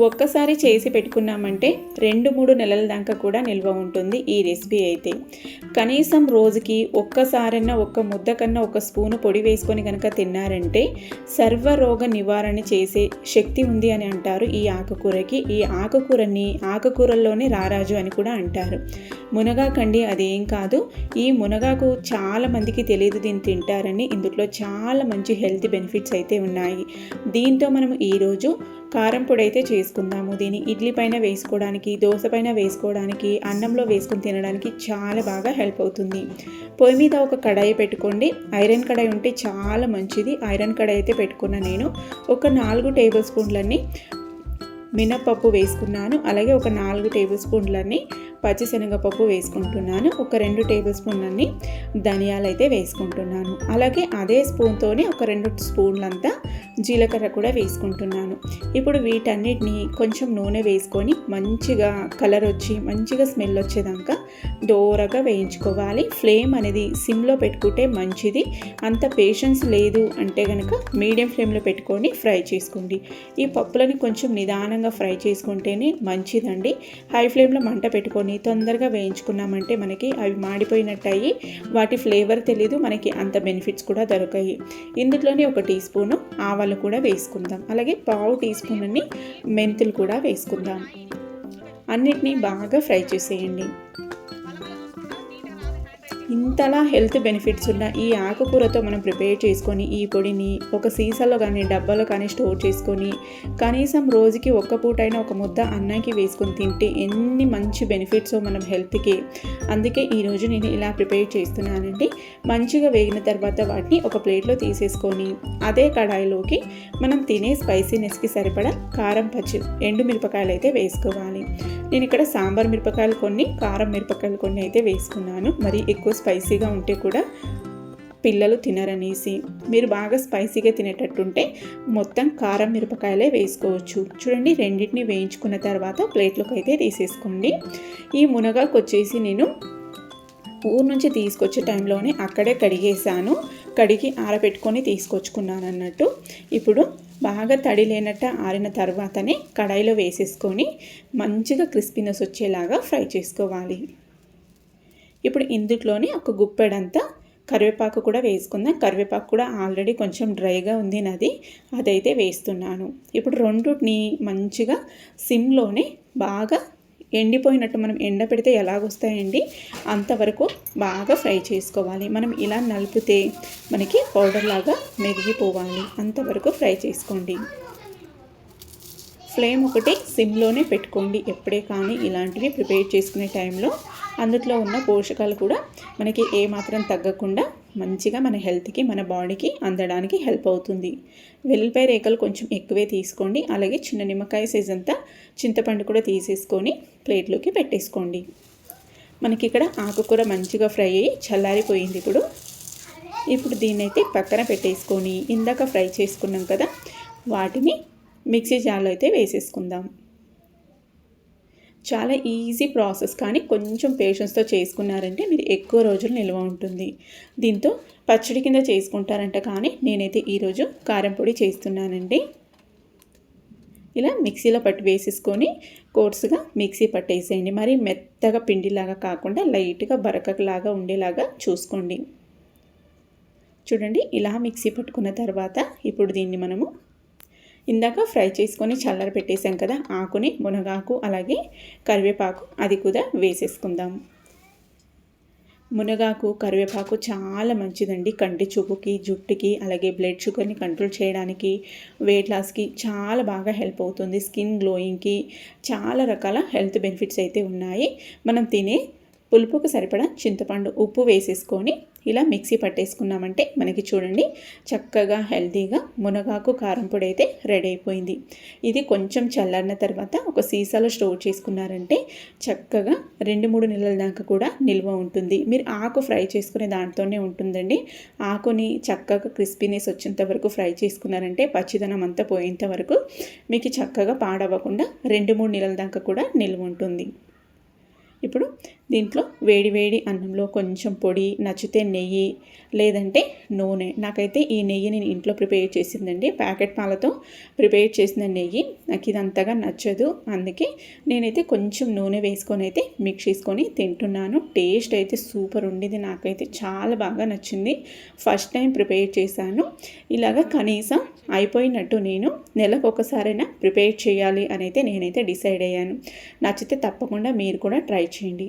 ఒక్కసారి చేసి పెట్టుకున్నామంటే రెండు మూడు నెలల దాకా కూడా నిల్వ ఉంటుంది ఈ రెసిపీ అయితే. కనీసం రోజుకి ఒక్కసారైనా ఒక్క ముద్ద కన్నా ఒక స్పూను పొడి వేసుకొని కనుక తిన్నారంటే సర్వరోగ నివారణ చేసే శక్తి ఉంది అని అంటారు ఈ ఆకుకూరకి. ఈ ఆకుకూరని ఆకుకూరల్లోనే రారాజు అని కూడా అంటారు. మునగాకండి అదేం కాదు ఈ మునగాకు చాలా మందికి తెలియదు దీన్ని తింటారని. ఇందులో చాలా మంచి హెల్త్ బెనిఫిట్స్ అయితే ఉన్నాయి. దీంతో మనం ఈరోజు కారం పొడి అయితే చేసుకుందాము. దీన్ని ఇడ్లీ పైన వేసుకోవడానికి దోశ పైన వేసుకోవడానికి అన్నంలో వేసుకుని తినడానికి చాలా బాగా హెల్ప్ అవుతుంది. పొయ్యి మీద ఒక కడాయి పెట్టుకోండి. ఐరన్ కడాయి ఉంటే చాలా మంచిది. ఐరన్ కడాయి అయితే పెట్టుకున్నా నేను ఒక నాలుగు టేబుల్ స్పూన్లన్నీ మినప్పప్పు వేసుకున్నాను. అలాగే ఒక నాలుగు టేబుల్ స్పూన్లన్నీ పచ్చిశనగపప్పు వేసుకుంటున్నాను. ఒక రెండు టేబుల్ స్పూన్లన్నీ ధనియాలు అయితే వేసుకుంటున్నాను. అలాగే అదే స్పూన్తోనే ఒక రెండు స్పూన్లంతా జీలకర్ర కూడా వేసుకుంటున్నాను. ఇప్పుడు వీటన్నిటిని కొంచెం నూనె వేసుకొని మంచిగా కలర్ వచ్చి మంచిగా స్మెల్ వచ్చేదాకా దోరగా వేయించుకోవాలి. ఫ్లేమ్ అనేది సిమ్లో పెట్టుకుంటే మంచిది. అంత పేషెన్స్ లేదు అంటే కనుక మీడియం ఫ్లేమ్లో పెట్టుకొని ఫ్రై చేసుకోండి. ఈ పప్పులని కొంచెం నిదానంగా ఫ్రై చేసుకుంటేనే మంచిదండి. హై ఫ్లేమ్లో మంట పెట్టుకొని తొందరగా వేయించుకున్నామంటే మనకి అవి మాడిపోయినట్టయి వాటి ఫ్లేవర్ తెలీదు మనకి అంత బెనిఫిట్స్ కూడా దొరకాయి. ఇందులోనే ఒక టీ స్పూను ఆవాలు కూడా వేసుకుందాం. అలాగే పావు టీ స్పూన్ అన్ని మెంతులు కూడా వేసుకుందాం. అన్నిటినీ బాగా ఫ్రై చేసేయండి. ఇంతలా హెల్త్ బెనిఫిట్స్ ఉన్న ఈ ఆకుకూరతో మనం ప్రిపేర్ చేసుకొని ఈ పొడిని ఒక సీసాలో కానీ డబ్బాలో కానీ స్టోర్ చేసుకొని కనీసం రోజుకి ఒక్క పూటైనా ఒక ముద్ద అన్నానికి వేసుకొని తింటే ఎన్ని మంచి బెనిఫిట్స్ మనం హెల్త్కి. అందుకే ఈరోజు నేను ఇలా ప్రిపేర్ చేస్తున్నానండి. మంచిగా వేగిన తర్వాత వాటిని ఒక ప్లేట్లో తీసేసుకొని అదే కడాయిలోకి మనం తినే స్పైసీనెస్కి సరిపడా కారం పచ్చి ఎండు మిరపకాయలు అయితే వేసుకోవాలి. నేను ఇక్కడ సాంబార్ మిరపకాయలు కొన్ని కారం మిరపకాయలు కొన్ని అయితే వేసుకున్నాను. మరి ఎక్కువ స్పైసీగా ఉంటే కూడా పిల్లలు తినరనేసి మీరు బాగా స్పైసీగా తినేటట్టుంటే మొత్తం కారం మిరపకాయలే వేసుకోవచ్చు. చూడండి రెండింటిని వేయించుకున్న తర్వాత ప్లేట్లోకి అయితే తీసేసుకోండి. ఈ మునగాకు వచ్చేసి నేను ఊరు నుంచి తీసుకొచ్చే టైంలోనే అక్కడే కడిగేసాను కడిగి ఆరబెట్టుకొని తీసుకొచ్చుకున్నాను అన్నట్టు ఇప్పుడు బాగా తడి లేనట్టు ఆరిన తర్వాతనే కడాయిలో వేసేసుకొని మంచిగా క్రిస్పీనెస్ వచ్చేలాగా ఫ్రై చేసుకోవాలి. ఇప్పుడు ఇందులోనే ఒక గుప్పెడంతా కరివేపాకు కూడా వేసుకుందాం. కరివేపాకు కూడా ఆల్రెడీ కొంచెం డ్రైగా ఉంది నాది. అదైతే వేస్తున్నాను. ఇప్పుడు రెండుని మంచిగా సిమ్లోనే బాగా ఎండిపోయినట్టు మనం ఎండ పెడితే ఎలాగొస్తాయండి? అంతవరకు బాగా ఫ్రై చేసుకోవాలి. మనం ఇలా నలిపితే మనకి పౌడర్ లాగా మెరిగిపోవాలి. అంతవరకు ఫ్రై చేసుకోండి. ఫ్లేమ్ ఒకటి సిమ్లోనే పెట్టుకోండి. ఎప్పుడే కానీ ఇలాంటివి ప్రిపేర్ చేసుకునే టైంలో అందులో ఉన్న పోషకాలు కూడా మనకి ఏమాత్రం తగ్గకుండా మంచిగా మన హెల్త్కి మన బాడీకి అందడానికి హెల్ప్ అవుతుంది. వెల్లిపాయ రేఖలు కొంచెం ఎక్కువే తీసుకోండి. అలాగే చిన్న నిమ్మకాయ సైజ్ అంతా చింతపండు కూడా తీసేసుకొని ప్లేట్లోకి పెట్టేసుకోండి. మనకి ఇక్కడ ఆకుకూర మంచిగా ఫ్రై అయ్యి చల్లారిపోయింది ఇప్పుడు. ఇప్పుడు దీన్నైతే పక్కన పెట్టేసుకొని ఇందాక ఫ్రై చేసుకున్నాం కదా వాటిని మిక్సీ జార్లో అయితే వేసేసుకుందాం. చాలా ఈజీ ప్రాసెస్ కానీ కొంచెం పేషెన్స్తో చేసుకున్నారంటే మీరు ఎక్కువ రోజులు నిల్వ ఉంటుంది. దీంతో పచ్చడి కింద చేసుకుంటారంట కానీ నేనైతే ఈరోజు కారం పొడి చేస్తున్నానండి. ఇలా మిక్సీలో పట్టి వేసేసుకొని కోర్సుగా మిక్సీ పట్టేసేయండి. మరి మెత్తగా పిండిలాగా కాకుండా లైట్గా బరకలాగా ఉండేలాగా చూసుకోండి. చూడండి ఇలా మిక్సీ పట్టుకున్న తర్వాత ఇప్పుడు దీన్ని మనము ఇందాక ఫ్రై చేసుకొని చల్లర పెట్టేసాం కదా ఆకుని మునగాకు అలాగే కరివేపాకు అది కూడా వేసేసుకుందాం. మునగాకు కరివేపాకు చాలా మంచిదండి. కంటి చూపుకి జుట్టుకి అలాగే బ్లడ్ షుగర్ని కంట్రోల్ చేయడానికి వెయిట్ లాస్కి చాలా బాగా హెల్ప్ అవుతుంది. స్కిన్ గ్లోయింగ్కి చాలా రకాల హెల్త్ బెనిఫిట్స్ అయితే ఉన్నాయి. మనం తినే పులుపుకు సరిపడా చింతపండు ఉప్పు వేసేసుకొని ఇలా మిక్సీ పట్టేసుకున్నామంటే మనకి చూడండి చక్కగా హెల్తీగా మునగాకు కారం పొడి అయితే రెడీ అయిపోయింది. ఇది కొంచెం చల్లారిన తర్వాత ఒక సీసాలో స్టోర్ చేసుకున్నారంటే చక్కగా రెండు మూడు నెలల దాకా కూడా నిల్వ ఉంటుంది. మీరు ఆకు ఫ్రై చేసుకునే దాంట్లోనే ఉంటుందండి. ఆకుని చక్కగా క్రిస్పీనెస్ వచ్చేంత వరకు ఫ్రై చేసుకున్నారంటే పచ్చిదనం అంతా పోయేంత వరకు మీకు చక్కగా పాడవ్వకుండా రెండు మూడు నెలల దాకా కూడా నిల్వ ఉంటుంది. ఇప్పుడు దీంట్లో వేడి వేడి అన్నంలో కొంచెం పొడి నచ్చితే నెయ్యి లేదంటే నూనె. నాకైతే ఈ నెయ్యి నేను ఇంట్లో ప్రిపేర్ చేసిందండి. ప్యాకెట్ పాలతో ప్రిపేర్ చేసిన నెయ్యి. నాకు ఇది అంతగా నచ్చదు. అందుకే నేనైతే కొంచెం నూనె వేసుకొని అయితే మిక్స్ చేసుకొని తింటున్నాను. టేస్ట్ అయితే సూపర్ ఉండేది. నాకైతే చాలా బాగా నచ్చింది. ఫస్ట్ టైం ప్రిపేర్ చేశాను. ఇలాగ కనీసం అయిపోయినట్టు నేను నెలకు ఒకసారైనా ప్రిపేర్ చేయాలి అని అయితే నేనైతే డిసైడ్ అయ్యాను. నచ్చితే తప్పకుండా మీరు కూడా ట్రై చేయండి.